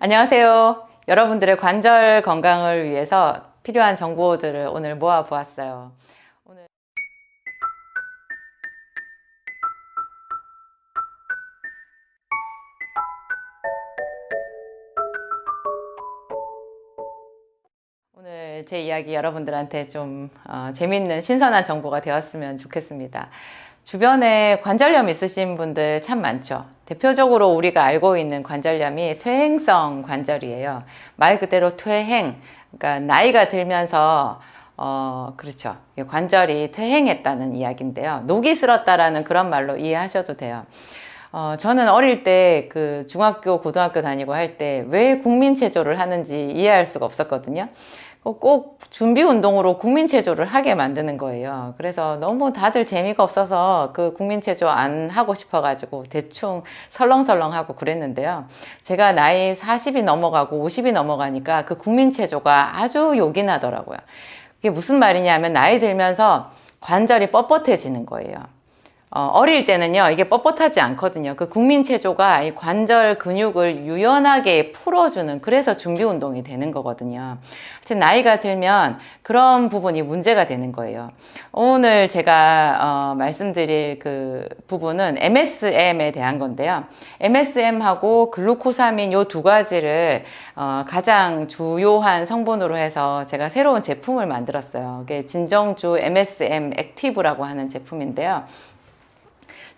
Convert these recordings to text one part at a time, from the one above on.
안녕하세요. 여러분들의 관절 건강을 위해서 필요한 정보들을 오늘 모아 보았어요. 오늘 오늘 제 이야기 여러분들한테 좀 어, 재밌는 신선한 정보가 되었으면 좋겠습니다. 주변에 관절염 있으신 분들 참 많죠. 대표적으로 우리가 알고 있는 관절염이 퇴행성 관절이에요. 말 그대로 퇴행. 그러니까 나이가 들면서 어, 그렇죠. 관절이 퇴행했다는 이야기인데요. 녹이 슬었다라는 그런 말로 이해하셔도 돼요. 어, 저는 어릴 때 그 중학교, 고등학교 다니고 할 때 왜 국민체조를 하는지 이해할 수가 없었거든요. 꼭 준비 운동으로 국민체조를 하게 만드는 거예요. 그래서 너무 다들 재미가 없어서 그 국민체조 안 하고 싶어가지고 대충 설렁설렁 하고 그랬는데요. 제가 나이 40이 넘어가고 50이 넘어가니까 그 국민체조가 아주 요긴하더라고요. 그게 무슨 말이냐면 나이 들면서 관절이 뻣뻣해지는 거예요. 어, 릴 때는요, 이게 뻣뻣하지 않거든요. 그 국민체조가 이 관절 근육을 유연하게 풀어주는, 그래서 준비 운동이 되는 거거든요. 하여튼 나이가 들면 그런 부분이 문제가 되는 거예요. 오늘 제가, 어, 말씀드릴 그 부분은 MSM에 대한 건데요. MSM하고 글루코사민 요 두 가지를, 어, 가장 주요한 성분으로 해서 제가 새로운 제품을 만들었어요. 이게 진정주 MSM 액티브라고 하는 제품인데요.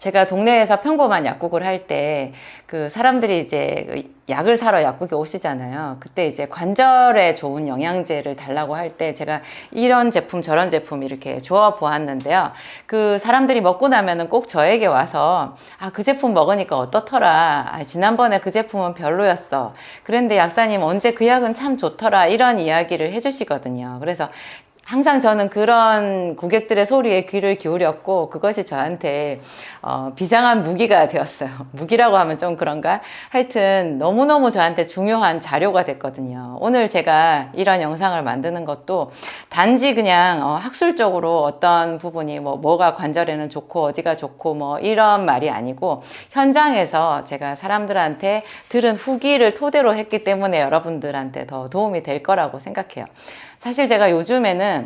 제가 동네에서 평범한 약국을 할 때 그 사람들이 이제 그 약을 사러 약국에 오시잖아요. 그때 이제 관절에 좋은 영양제를 달라고 할 때 제가 이런 제품 저런 제품 이렇게 주어 보았는데요. 그 사람들이 먹고 나면은 꼭 저에게 와서 아 그 제품 먹으니까 어떻더라. 아, 지난번에 그 제품은 별로였어. 그런데 약사님 언제 그 약은 참 좋더라. 이런 이야기를 해주시거든요. 그래서 항상 저는 그런 고객들의 소리에 귀를 기울였고 그것이 저한테 어, 비장한 무기가 되었어요. 무기라고 하면 좀 그런가? 하여튼 너무너무 저한테 중요한 자료가 됐거든요. 오늘 제가 이런 영상을 만드는 것도 단지 그냥 어, 학술적으로 어떤 부분이 뭐 뭐가 관절에는 좋고 어디가 좋고 뭐 이런 말이 아니고 현장에서 제가 사람들한테 들은 후기를 토대로 했기 때문에 여러분들한테 더 도움이 될 거라고 생각해요. 사실 제가 요즘에는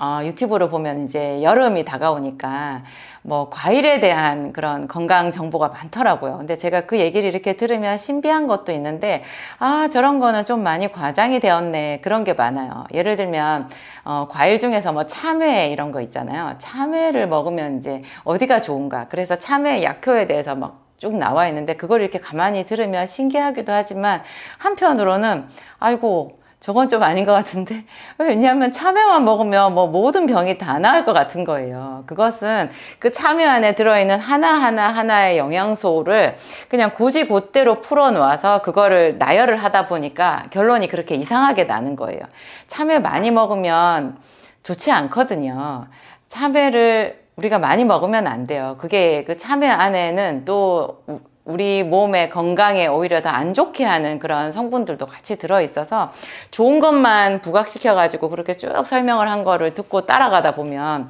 어, 유튜브로 보면 이제 여름이 다가오니까 뭐 과일에 대한 그런 건강 정보가 많더라고요. 근데 제가 그 얘기를 이렇게 들으면 신비한 것도 있는데 아 저런 거는 좀 많이 과장이 되었네 그런 게 많아요. 예를 들면 어, 과일 중에서 뭐 참외 이런 거 있잖아요. 참외를 먹으면 이제 어디가 좋은가? 그래서 참외 약효에 대해서 막쭉 나와 있는데 그걸 이렇게 가만히 들으면 신기하기도 하지만 한편으로는 아이고 저건 좀 아닌 것 같은데 왜냐하면 참외만 먹으면 뭐 모든 병이 다 나을 것 같은 거예요. 그것은 그 참외 안에 들어있는 하나하나 하나의 영양소를 그냥 고지 곧대로 풀어 놓아서 그거를 나열을 하다 보니까 결론이 그렇게 이상하게 나는 거예요. 참외 많이 먹으면 좋지 않거든요. 참외를 우리가 많이 먹으면 안 돼요. 그게 그 참외 안에는 또 우리 몸의 건강에 오히려 더 안 좋게 하는 그런 성분들도 같이 들어있어서 좋은 것만 부각시켜가지고 그렇게 쭉 설명을 한 거를 듣고 따라가다 보면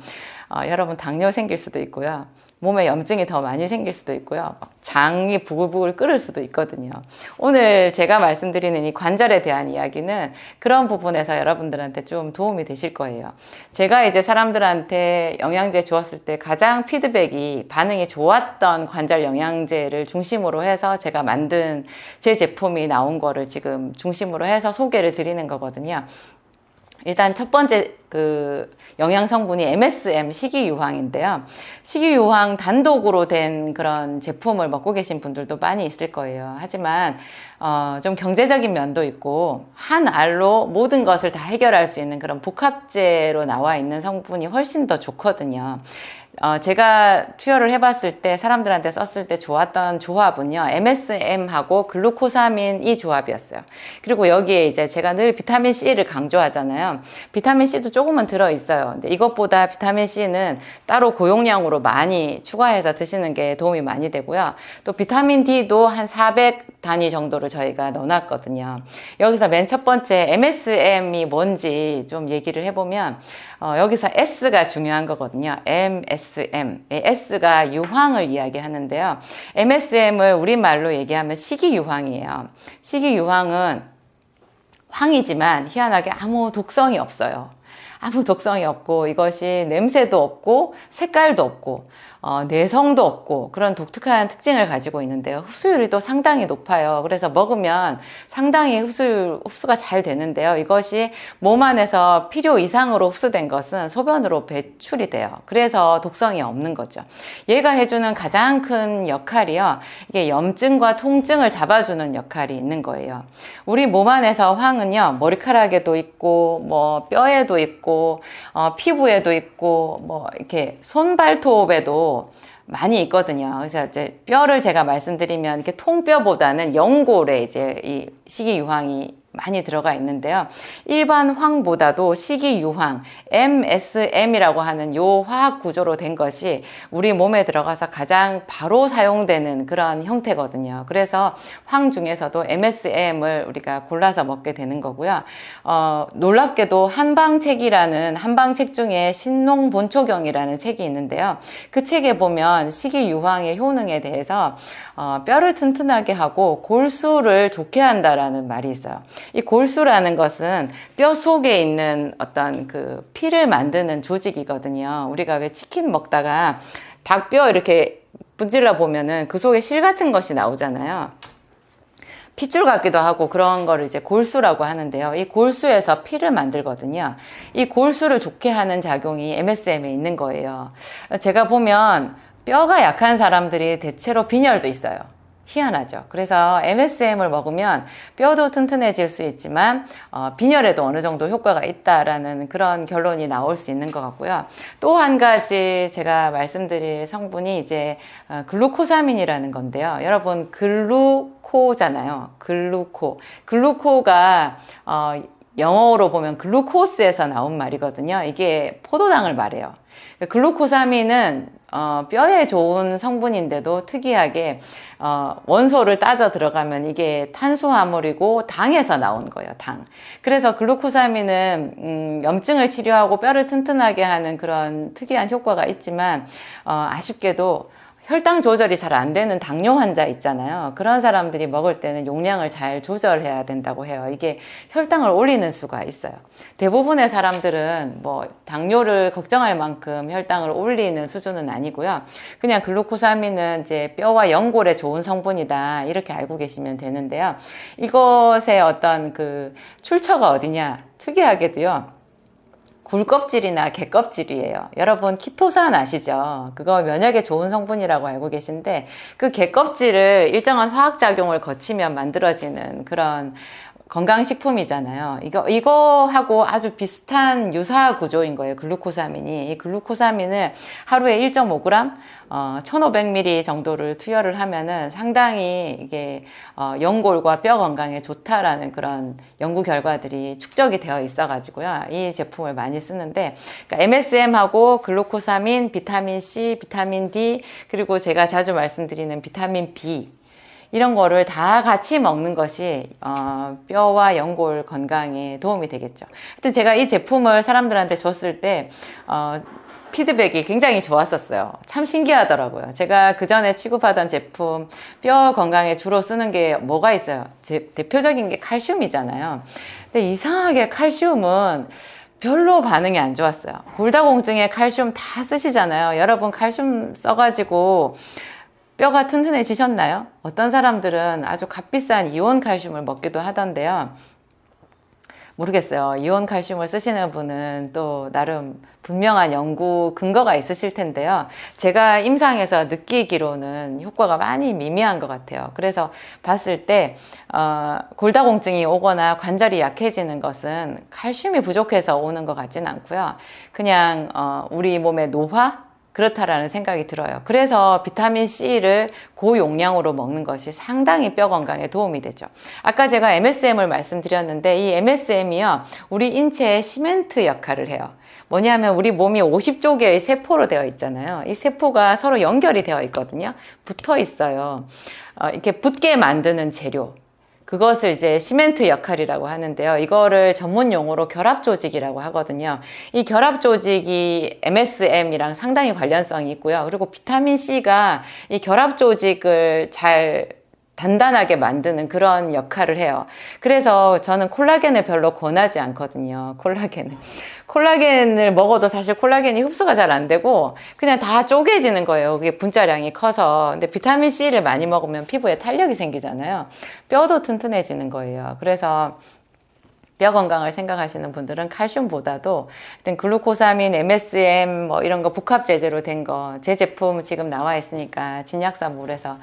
어, 여러분 당뇨 생길 수도 있고요. 몸에 염증이 더 많이 생길 수도 있고요. 장이 부글부글 끓을 수도 있거든요. 오늘 제가 말씀드리는 이 관절에 대한 이야기는 그런 부분에서 여러분들한테 좀 도움이 되실 거예요. 제가 이제 사람들한테 영양제 주었을 때 가장 피드백이 반응이 좋았던 관절 영양제를 중심으로 해서 제가 만든 제 제품이 나온 거를 지금 중심으로 해서 소개를 드리는 거거든요. 일단 첫 번째 그 영양 성분이 MSM 식이유황인데요. 식이유황 단독으로 된 그런 제품을 먹고 계신 분들도 많이 있을 거예요. 하지만 어, 좀 경제적인 면도 있고 한 알로 모든 것을 다 해결할 수 있는 그런 복합제로 나와 있는 성분이 훨씬 더 좋거든요. 어, 제가 투여를 해봤을 때 사람들한테 썼을 때 좋았던 조합은요, MSM하고 글루코사민 이 조합이었어요. 그리고 여기에 이제 제가 늘 비타민 C를 강조하잖아요. 비타민 C도 조금은 들어있어요. 근데 이것보다 비타민 C는 따로 고용량으로 많이 추가해서 드시는 게 도움이 많이 되고요. 또 비타민 D도 한 400 단위 정도를 저희가 넣어놨거든요. 여기서 맨 첫 번째 MSM이 뭔지 좀 얘기를 해보면 어, 여기서 S가 중요한 거거든요. MSM. S가 유황을 이야기하는데요. MSM을 우리말로 얘기하면 식이유황이에요. 식이유황은 황이지만 희한하게 아무 독성이 없어요. 아무 독성이 없고 이것이 냄새도 없고 색깔도 없고 어, 내성도 없고 그런 독특한 특징을 가지고 있는데요. 흡수율이 또 상당히 높아요. 그래서 먹으면 상당히 흡수, 흡수가 잘 되는데요. 이것이 몸 안에서 필요 이상으로 흡수된 것은 소변으로 배출이 돼요. 그래서 독성이 없는 거죠. 얘가 해주는 가장 큰 역할이요. 이게 염증과 통증을 잡아주는 역할이 있는 거예요. 우리 몸 안에서 황은요, 머리카락에도 있고, 뭐, 뼈에도 있고, 어, 피부에도 있고, 뭐, 이렇게 손발톱에 도 많이 있거든요. 그래서 이제 뼈를 제가 말씀드리면 이렇게 통뼈보다는 연골에 이제 이 식이유황이 많이 들어가 있는데요. 일반 황보다도 식이유황, MSM이라고 하는 요 화학 구조로 된 것이 우리 몸에 들어가서 가장 바로 사용되는 그런 형태거든요. 그래서 황 중에서도 MSM을 우리가 골라서 먹게 되는 거고요. 어, 놀랍게도 한방책이라는 한방책 중에 신농본초경이라는 책이 있는데요. 그 책에 보면 식이유황의 효능에 대해서 어, 뼈를 튼튼하게 하고 골수를 좋게 한다라는 말이 있어요. 이 골수라는 것은 뼈 속에 있는 어떤 그 피를 만드는 조직이거든요. 우리가 왜 치킨 먹다가 닭뼈 이렇게 분질러 보면은 그 속에 실 같은 것이 나오잖아요. 핏줄 같기도 하고 그런 거를 이제 골수라고 하는데요. 이 골수에서 피를 만들거든요. 이 골수를 좋게 하는 작용이 MSM에 있는 거예요. 제가 보면 뼈가 약한 사람들이 대체로 빈혈도 있어요. 희한하죠. 그래서 MSM을 먹으면 뼈도 튼튼해질 수 있지만 어, 빈혈에도 어느 정도 효과가 있다라는 그런 결론이 나올 수 있는 것 같고요. 또 한 가지 제가 말씀드릴 성분이 이제 어, 글루코사민이라는 건데요. 여러분 글루코잖아요. 글루코. 글루코가 어, 영어로 보면 글루코스에서 나온 말이거든요. 이게 포도당을 말해요. 글루코사민은 어, 뼈에 좋은 성분인데도 특이하게 어, 원소를 따져 들어가면 이게 탄수화물이고 당에서 나온 거예요, 당. 그래서 글루코사민은 음, 염증을 치료하고 뼈를 튼튼하게 하는 그런 특이한 효과가 있지만 어, 아쉽게도 혈당 조절이 잘 안 되는 당뇨 환자 있잖아요. 그런 사람들이 먹을 때는 용량을 잘 조절해야 된다고 해요. 이게 혈당을 올리는 수가 있어요. 대부분의 사람들은 뭐 당뇨를 걱정할 만큼 혈당을 올리는 수준은 아니고요. 그냥 글루코사민은 이제 뼈와 연골에 좋은 성분이다. 이렇게 알고 계시면 되는데요. 이것의 어떤 그 출처가 어디냐? 특이하게도요. 굴껍질이나 개껍질이에요. 여러분 키토산 아시죠? 그거 면역에 좋은 성분이라고 알고 계신데 그 개껍질을 일정한 화학작용을 거치면 만들어지는 그런 건강식품이잖아요. 이거, 이거하고 아주 비슷한 유사 구조인 거예요. 글루코사민이. 이 글루코사민을 하루에 1.5g, 어, 1500ml 정도를 투여를 하면은 상당히 이게, 어, 연골과 뼈 건강에 좋다라는 그런 연구 결과들이 축적이 되어 있어가지고요. 이 제품을 많이 쓰는데, 그러니까 MSM하고 글루코사민, 비타민 C, 비타민 D, 그리고 제가 자주 말씀드리는 비타민 B, 이런 거를 다 같이 먹는 것이 어, 뼈와 연골 건강에 도움이 되겠죠. 하여튼 제가 이 제품을 사람들한테 줬을 때 어, 피드백이 굉장히 좋았었어요. 참 신기하더라고요. 제가 그 전에 취급하던 제품 뼈 건강에 주로 쓰는 게 뭐가 있어요? 제, 대표적인 게 칼슘이잖아요. 근데 이상하게 칼슘은 별로 반응이 안 좋았어요. 골다공증에 칼슘 다 쓰시잖아요. 여러분 칼슘 써가지고 뼈가 튼튼해지셨나요? 어떤 사람들은 아주 값비싼 이온 칼슘을 먹기도 하던데요. 모르겠어요. 이온 칼슘을 쓰시는 분은 또 나름 분명한 연구 근거가 있으실 텐데요. 제가 임상에서 느끼기로는 효과가 많이 미미한 것 같아요. 그래서 봤을 때 어, 골다공증이 오거나 관절이 약해지는 것은 칼슘이 부족해서 오는 것 같지는 않고요. 그냥 어, 우리 몸의 노화 그렇다라는 생각이 들어요. 그래서 비타민 C를 고용량으로 먹는 것이 상당히 뼈 건강에 도움이 되죠. 아까 제가 MSM을 말씀드렸는데 이 MSM이요. 우리 인체의 시멘트 역할을 해요. 뭐냐면 우리 몸이 50조 개의 세포로 되어 있잖아요. 이 세포가 서로 연결이 되어 있거든요. 붙어 있어요. 어, 이렇게 붙게 만드는 재료. 그것을 이제 시멘트 역할이라고 하는데요. 이거를 전문 용어로 결합 조직이라고 하거든요. 이 결합 조직이 MSM이랑 상당히 관련성이 있고요. 그리고 비타민 C가 이 결합 조직을 잘 단단하게 만드는 그런 역할을 해요. 그래서 저는 콜라겐을 별로 권하지 않거든요. 콜라겐을. 콜라겐을 먹어도 사실 콜라겐이 흡수가 잘 안 되고 그냥 다 쪼개지는 거예요. 그게 분자량이 커서. 근데 비타민 C를 많이 먹으면 피부에 탄력이 생기잖아요. 뼈도 튼튼해지는 거예요. 그래서 뼈 건강을 생각하시는 분들은 칼슘보다도 일단 글루코사민, MSM 뭐 이런 거 복합 제제로 된 거 제 제품 지금 나와 있으니까 진약사 물에서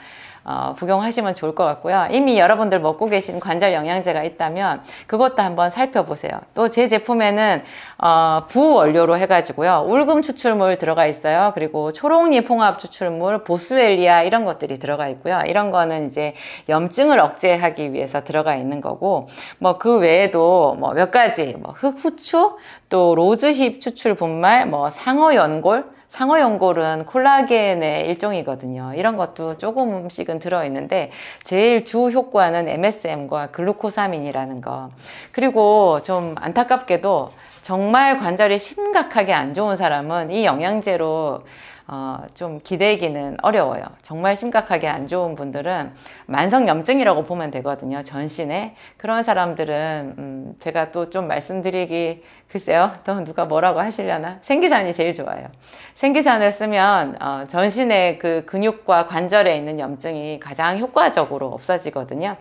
어,服用하시면 좋을 것 같고요. 이미 여러분들 먹고 계신 관절 영양제가 있다면 그것도 한번 살펴보세요. 또 제 제품에는 어, 부원료로 해가지고요. 울금 추출물 들어가 있어요. 그리고 초록잎 홍합 추출물, 보스웰리아 이런 것들이 들어가 있고요. 이런 거는 이제 염증을 억제하기 위해서 들어가 있는 거고 뭐 그 외에도 뭐 몇 가지 뭐 흑후추 또 로즈힙 추출 분말 뭐 상어 연골 상어 연골은 콜라겐의 일종이거든요. 이런 것도 조금씩은 들어있는데 제일 주 효과는 MSM과 글루코사민이라는 거. 그리고 좀 안타깝게도 정말 관절이 심각하게 안 좋은 사람은 이 영양제로 어, 좀 기대기는 어려워요. 정말 심각하게 안 좋은 분들은 만성염증이라고 보면 되거든요. 전신에. 그런 사람들은, 음, 제가 또 좀 말씀드리기, 글쎄요. 또 누가 뭐라고 하시려나? 생기산이 제일 좋아요. 생기산을 쓰면, 어, 전신의 그 근육과 관절에 있는 염증이 가장 효과적으로 없어지거든요.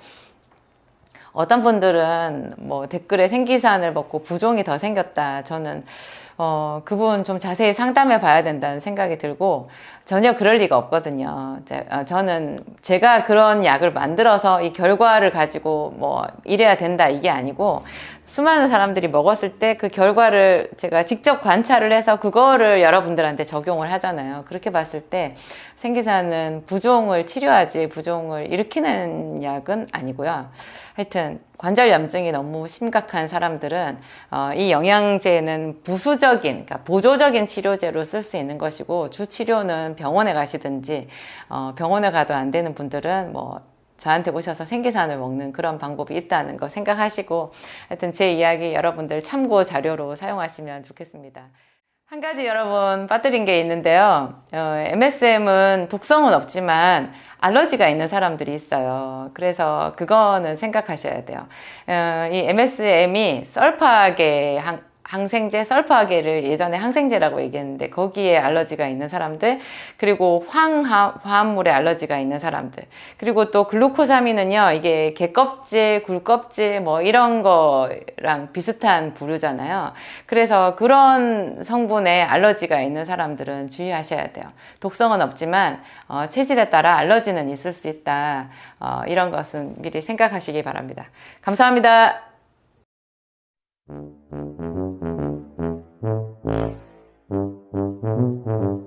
어떤 분들은 뭐 댓글에 생기산을 먹고 부종이 더 생겼다. 저는 어, 그분 좀 자세히 상담해 봐야 된다는 생각이 들고 전혀 그럴 리가 없거든요. 제, 어, 저는 제가 그런 약을 만들어서 이 결과를 가지고 뭐 이래야 된다 이게 아니고 수많은 사람들이 먹었을 때 그 결과를 제가 직접 관찰을 해서 그거를 여러분들한테 적용을 하잖아요. 그렇게 봤을 때 생기사는 부종을 치료하지 부종을 일으키는 약은 아니고요. 하여튼 관절 염증이 너무 심각한 사람들은 어, 이 영양제는 부수적인, 그러니까 보조적인 치료제로 쓸 수 있는 것이고 주 치료는 병원에 가시든지 어, 병원에 가도 안 되는 분들은 뭐 저한테 오셔서 생계산을 먹는 그런 방법이 있다는 거 생각하시고 하여튼 제 이야기 여러분들 참고 자료로 사용하시면 좋겠습니다. 한 가지 여러분 빠뜨린 게 있는데요. 어, MSM은 독성은 없지만 알러지가 있는 사람들이 있어요. 그래서 그거는 생각하셔야 돼요. 어, 이 MSM이 썰파계 항생제, 설파계를 예전에 항생제라고 얘기했는데 거기에 알러지가 있는 사람들 그리고 황화합물에 알러지가 있는 사람들. 그리고 또 글루코사민은요 이게 개껍질, 굴껍질 뭐 이런 거랑 비슷한 부류잖아요. 그래서 그런 성분에 알러지가 있는 사람들은 주의하셔야 돼요. 독성은 없지만 어, 체질에 따라 알러지는 있을 수 있다. 어, 이런 것은 미리 생각하시기 바랍니다. 감사합니다 Thank you.